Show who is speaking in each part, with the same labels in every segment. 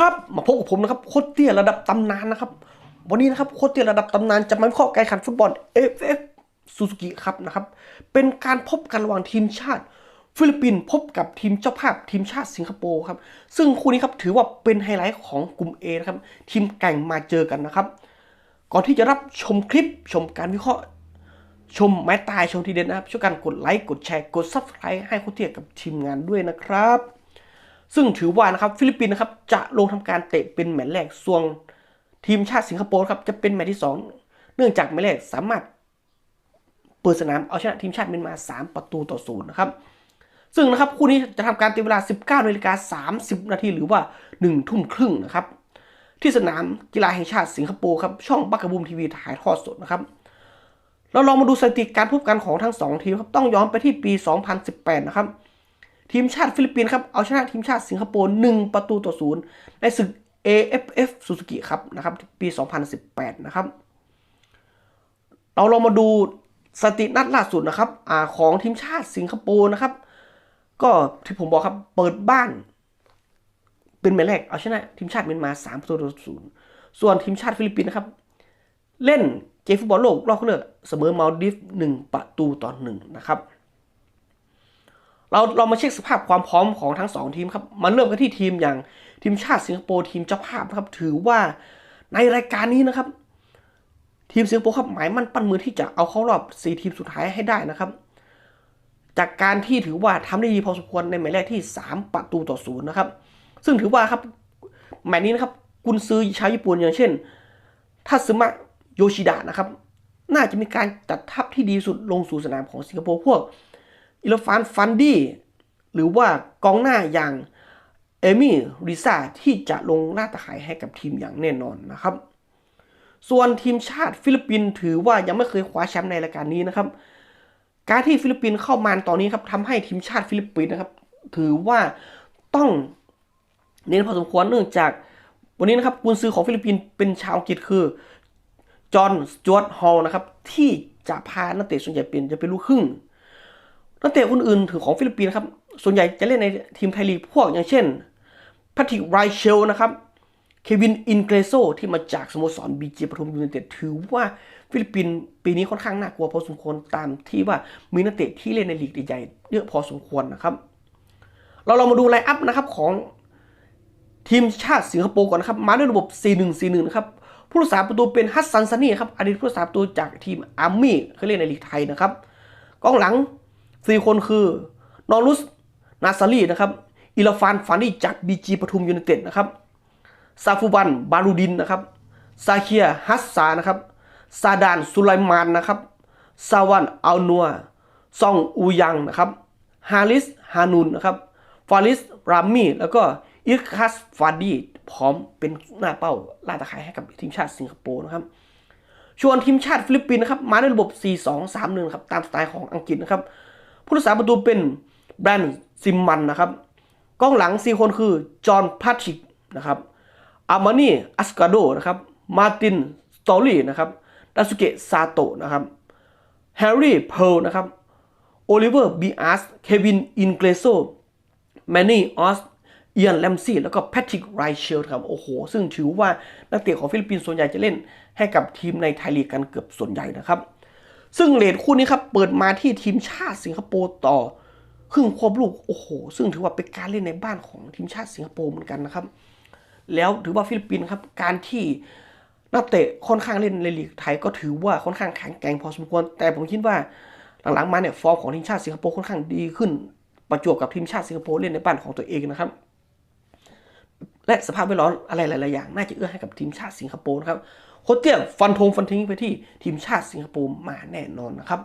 Speaker 1: ครับมาพบกับผมนะครับโคตรเตี้ยระดับตำนานนะครับ วันนี้นะครับโคตรเตี้ยระดับตำนานจะมาวิเคราะห์การแข่งขันฟุตบอล AFF ซูซูกิครับนะครับ เป็นการพบกันระหว่างทีมชาติ ฟิลิปปินส์พบกับทีมเจ้าภาพทีมชาติสิงคโปร์ครับ ซึ่งคู่นี้ครับถือว่าเป็นไฮไลท์ของกลุ่ม A นะครับ ทีมแก่งมาเจอกันนะครับ ก่อนที่จะรับชมคลิปชมการวิเคราะห์ ชมไม้ตายชมทีเด็ดนะครับช่วยกันกดไลค์กดแชร์กด Subscribe ให้โคตรเตี้ยกับทีมงานด้วยนะครับ ซึ่งถือว่านะครับฟิลิปปินส์นะครับจะลงทำการเตะเป็นแมตช์แรกส่วนทีมชาติสิงคโปร์ครับจะเป็นแมตช์ที่ 2 เนื่องจากแมตช์แรกสามารถเปิดสนามเอาชนะทีมชาติเมียนมา 3 ประตูต่อศูนย์นะครับ ซึ่งนะครับคู่นี้จะทำการเตะเวลา 19นาฬิกา30 นาทีหรือว่า 1 ทุ่มครึ่งนะครับ ที่สนามกีฬาแห่งชาติสิงคโปร์ครับช่องบักกะบูมทีวีถ่ายทอดสดนะครับเราลองมาดูสถิติการพบกันของทั้งสองทีมครับต้องย้อนไปที่ปี 2018 นะครับ ทีมชาติฟิลิปปินส์ครับเอาชนะทีมชาติสิงคโปร์1ประตูต่อศูนย์ในศึก AFF ซูซูกิครับนะครับปี 2018 นะครับ เราลองมาดูสตินัดล่าสุดนะครับอของทีมชาติสิงคโปร์นะครับ ก็ที่ผมบอกครับเปิดบ้าน เป็นแมตช์แรกเอาชนะทีมชาติเมียนมา3ประตูต่อศูนย์ส่วนทีมชาติฟิลิปปินส์นะครับ เล่นเกมฟุตบอลโลกรอบคัดเลือกเสมอมาลดิฟหนึ่งประตูต่อหนึ่งนะครับ เราเรามาเช็คสภาพความพร้อมของทั้งสองทีมครับมาเริ่มกันที่ทีมอย่างทีมชาติสิงคโปร์ทีมเจ้าภาพนะครับ ถือว่าในรายการนี้นะครับ ทีมสิงคโปร์ครับหมายมั่นปั้นมือที่จะเอาเข้ารอบ 4 ทีมสุดท้ายให้ได้นะครับ จากการที่ถือว่าทำได้ดีพอสมควรในแมตช์แรกที่ 3 ประตูต่อศูนย์นะครับ ซึ่งถือว่าครับแมตช์นี้นะครับกุนซือชาวญี่ปุ่นอย่างเช่นทัสึมะโยชิดะนะครับ น่าจะมีการจัดทัพที่ดีสุดลงสู่สนามของสิงคโปร์พวก อิลฟานฟันดี้หรือว่ากองหน้าอย่างเอมี่ริซาที่จะลงหน้าตาข่ายให้กับทีมอย่างแน่นอนนะครับ ส่วนทีมชาติฟิลิปปินส์ถือว่ายังไม่เคยคว้าแชมป์ในรายการนี้นะครับ การที่ฟิลิปปินส์เข้ามาตอนนี้ครับทำให้ทีมชาติฟิลิปปินส์นะครับ ถือว่าต้องเน้นพอสมควรเนื่องจากวันนี้นะครับกุนซือของฟิลิปปินส์เป็นชาวอังกฤษคือจอห์นสจวตฮอลนะครับที่จะพานักเตะส่วนใหญ่เป็นจะเป็นลูกครึ่ง นักเตะคนอื่นถือของฟิลิปปินส์นะครับ ส่วนใหญ่จะเล่นในทีมไทยลีกพวกอย่างเช่นแพทริกไรเชลนะครับเควินอินเกรโซที่มาจากสโมสรบีจีปทุมยูไนเต็ดถือว่าฟิลิปปินส์ปีนี้ค่อนข้างน่ากลัวพอสมควรตามที่ว่ามีนักเตะที่เล่นในลีกใหญ่ๆเยอะพอสมควรนะครับ เราเรามาดูไลน์อัพนะครับของทีมชาติสิงคโปร์ก่อนนะครับ มาด้วยระบบ 4-1-4-1 นะครับ ผู้รักษาประตูเป็นฮัสซันซานี่ครับอดีตผู้รักษาประตูจากทีมอาร์มี่เคยเล่นในลีกไทยนะครับกองหลัง สี่คนคือนอรุสนาซารีนะครับอิลฟานฟานีจากบีจีปทุมยูไนเต็ดนะครับซาฟูบันบารูดินนะครับซาเคียฮัสซานะครับซาดานสุไลมานนะครับซาวันอัลนัวซองอูยังนะครับฮาริสฮานุนนะครับฟาริสรามี่แล้วก็อิคัสฟาดีพร้อมเป็นหน้าเป้าล่าตะข่ายให้กับทีมชาติสิงคโปร์นะครับส่วนทีมชาติฟิลิปปินส์นะครับมาด้วยระบบ 4-2-3-1ครับตามสไตล์ของอังกฤษนะครับ ผู้รักษาประตูเป็นแบรนด์ซิมมันนะครับกองหลัง4คนคือจอห์นพาทิกนะครับอามานี่อัสกาโดนะครับมาตินสตอรี่นะครับดาสุเกะซาโตะนะครับแฮร์รี่เพลนะครับโอลิเวอร์บีอาร์สเควินอินเกรโซแมนนี่ออสเอียนแลมซี่แล้วก็แพทริกไรเชลครับโอ้โห ซึ่งถือว่านักเตะของฟิลิปปินส์ส่วนใหญ่จะเล่นให้กับทีมในไทยลีกกันเกือบส่วนใหญ่นะครับ ซึ่งเลทคู่นี้ครับเปิดมาที่ทีมชาติสิงคโปร์ต่อครึ่งควบลูกโอ้โห ซึ่งถือว่าเป็นการเล่นในบ้านของทีมชาติสิงคโปร์เหมือนกันนะครับ แล้วถือว่าฟิลิปปินส์ครับการที่นักเตะค่อนข้างเล่นในลีกไทยก็ถือว่าค่อนข้างแข็งแกร่งพอสมควร แต่ผมคิดว่าหลังๆมาเนี่ยฟอร์มของทีมชาติสิงคโปร์ค่อนข้างดีขึ้น ประจวบกับทีมชาติสิงคโปร์เล่นในบ้านของตัวเองนะครับ และสภาพแวดล้อมอะไรหลายๆอย่าง น่าจะเอื้อให้กับทีมชาติสิงคโปร์นะครับ โคเตี้ยฟันธงฟันทิ้งไปที่ทีมชาติสิงคโปร์มาแน่นอนนะครับ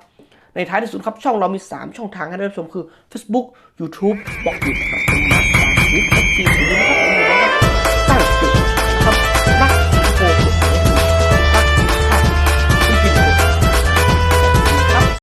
Speaker 1: ในท้ายที่สุดครับช่องเรามี 3 ช่องทางให้ได้รับชมคือ Facebook YouTube บล็อกดินะครับมาสตาร์ชีฟเอฟซีนะครับ